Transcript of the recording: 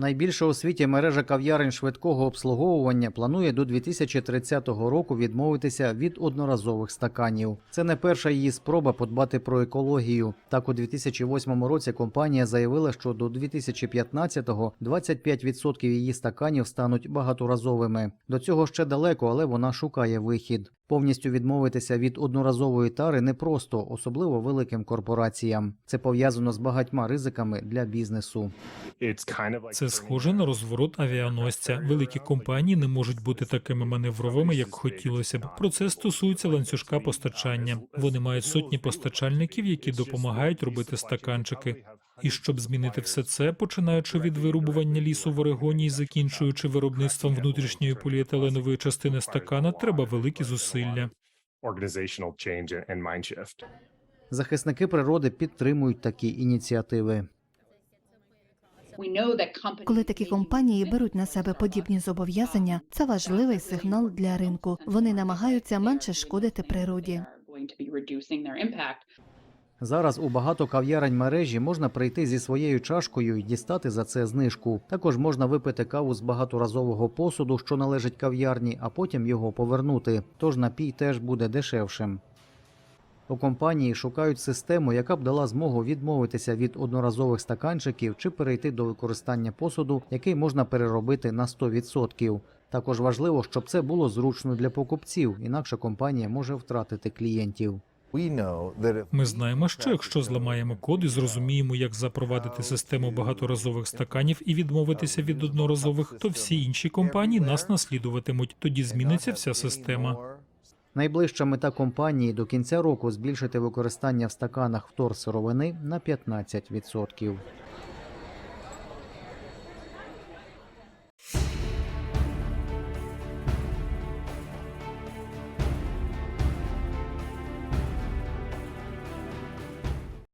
Найбільша у світі мережа кав'ярень швидкого обслуговування планує до 2030 року відмовитися від одноразових стаканів. Це не перша її спроба подбати про екологію. Так, у 2008 році компанія заявила, що до 2015-го 25% її стаканів стануть багаторазовими. До цього ще далеко, але вона шукає вихід. Повністю відмовитися від одноразової тари непросто, особливо великим корпораціям. Це пов'язано з багатьма ризиками для бізнесу. Це схоже на розворот авіаносця. Великі компанії не можуть бути такими маневровими, як хотілося б. Про це стосується ланцюжка постачання. Вони мають сотні постачальників, які допомагають робити стаканчики. І щоб змінити все це, починаючи від вирубування лісу в Орегоні і закінчуючи виробництвом внутрішньої поліетиленової частини стакана, треба великі зусилля. Захисники природи підтримують такі ініціативи. Коли такі компанії беруть на себе подібні зобов'язання, це важливий сигнал для ринку. Вони намагаються менше шкодити природі. Зараз у багато кав'ярень мережі можна прийти зі своєю чашкою і дістати за це знижку. Також можна випити каву з багаторазового посуду, що належить кав'ярні, а потім його повернути. Тож напій теж буде дешевшим. У компанії шукають систему, яка б дала змогу відмовитися від одноразових стаканчиків чи перейти до використання посуду, який можна переробити на 100%. Також важливо, щоб це було зручно для покупців, інакше компанія може втратити клієнтів. Ми знаємо, що якщо зламаємо код і зрозуміємо, як запровадити систему багаторазових стаканів і відмовитися від одноразових, то всі інші компанії нас наслідуватимуть. Тоді зміниться вся система. Найближча мета компанії до кінця року збільшити використання в стаканах вторсировини на 15%.